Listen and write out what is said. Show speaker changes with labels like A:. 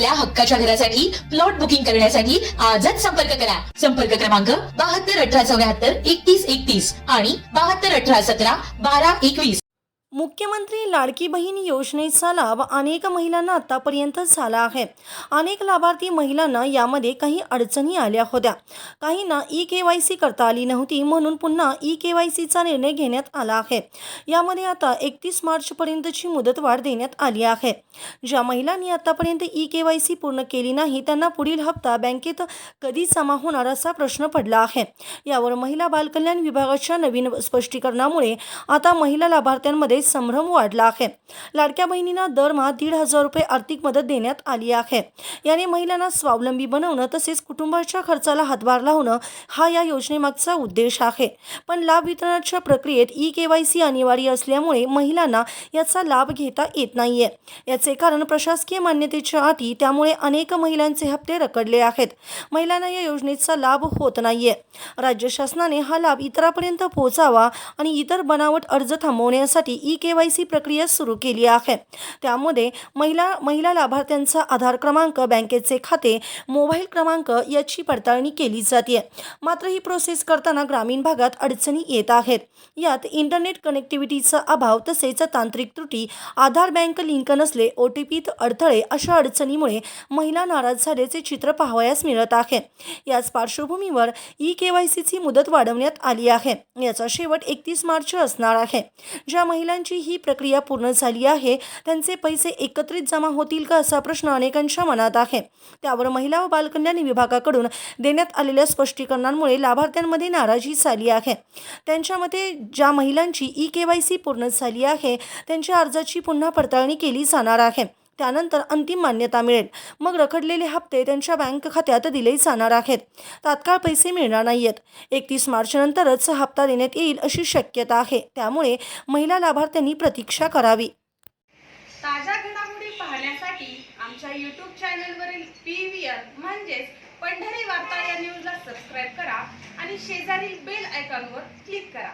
A: आपल्या हक्काच्या घरासाठी प्लॉट बुकिंग करण्यासाठी आजच संपर्क करा. संपर्क क्रमांक बहात्तर अठरा चौऱ्याहत्तर एकतीस एकतीस आणि बहात्तर अठरा सतरा बारा एकवीस.
B: मुख्यमंत्री लाडकी बहीण योजनेचा लाभ अनेक महिलांना आतापर्यंत झाला आहे. अनेक लाभार्थी महिलांना यामध्ये काही अडचणी आल्या होत्या. काहींना ई के वाय सी करता आली नव्हती म्हणून पुन्हा ई के वाय सीचा निर्णय घेण्यात आला आहे. यामध्ये आता एकतीस मार्चपर्यंतची मुदतवाढ देण्यात आली आहे. ज्या महिलांनी आतापर्यंत ई के वाय सी पूर्ण केली नाही त्यांना पुढील हप्ता बँकेत कधी जमा होणार असा प्रश्न पडला आहे. यावर महिला बालकल्याण विभागाच्या नवीन स्पष्टीकरणामुळे आता महिला लाभार्थ्यांमध्ये संभ्रम वाढला आहे. लाडक्या बहिणींना दरमहा दीड हजार रुपये आर्थिक मदत देण्यात आली आहे. याने महिलांना स्वावलंबी बनवणं तसेच कुटुंबाच्या खर्चाला हातभार लावणं हा या योजनेमागचा उद्देश आहे. पण लाभ वितरणाच्या प्रक्रियेत ई के वाय सी अनिवार्य असल्यामुळे महिलांना याचा लाभ घेता येत नाहीये. याचे कारण प्रशासकीय मान्यतेच्या अटी त्यामुळे अनेक महिलांचे हप्ते रखडले आहेत. महिलांना या योजनेचा लाभ होत नाहीये. राज्य शासनाने हा लाभ इतरांपर्यंत पोहोचावा आणि इतर बनावट अर्ज थांबवण्यासाठी E E K Y C प्रक्रिया सुरू केली आहे. त्यामध्ये महिला महिला लाभार्थ्यांचा आधार क्रमांक बँकेचे खाते मोबाईल क्रमांक याची पडताळणी केली जाते. मात्र ही प्रोसेस करताना ग्रामीण भागात अडचणी येत आहेत. यात इंटरनेट कनेक्टिव्हिटीचा अभाव तसेच तांत्रिक त्रुटी आधार बँक लिंक नसले ओ टी पीत अडथळे अशा अडचणीमुळे महिला नाराज झाल्याचे चित्र पाहावयास मिळत आहे. याच पार्श्वभूमीवर ई के वाय सीची मुदत वाढवण्यात आली आहे. याचा शेवट एकतीस मार्च असणार आहे. ज्या महिलांची ही प्रक्रिया पूर्ण झाली आहे. त्यांचे पैसे एकत्रित जमा होतील का असा प्रश्न अनेकांच्या मनात आहे. त्यावर महिला व बालकल्याण विभागाकडून देण्यात आलेल्या स्पष्टीकरणांमुळे लाभार्थ्यांमध्ये नाराजी झाली आहे. त्यांच्या मते ज्या महिलांची ई के वाय सी पूर्ण झाली आहे त्यांच्या अर्जाची पुन्हा पडताळणी केली जाणार आहे. त्यानंतर अंतिम मान्यता मिळेल. मग रखडलेले हप्ते त्यांच्या बँक खात्यात दिले जाणार आहेत. तात्काळ पैसे मिळणार नाहीयेत. एकतीस मार्चनंतरच हा हप्ता देण्यात येईल अशी शक्यता आहे. त्यामुळे महिला लाभार्थ्यांनी प्रतीक्षा करावी.
C: ताज्या घडामोडी पाहण्यासाठी आमच्या यूट्यूब चॅनलवरील पी व्ही आर म्हणजेच पंढरी वार्ता या न्यूजला सबस्क्राईब करा आणि शेजारील बेल आयकॉनवर क्लिक करा.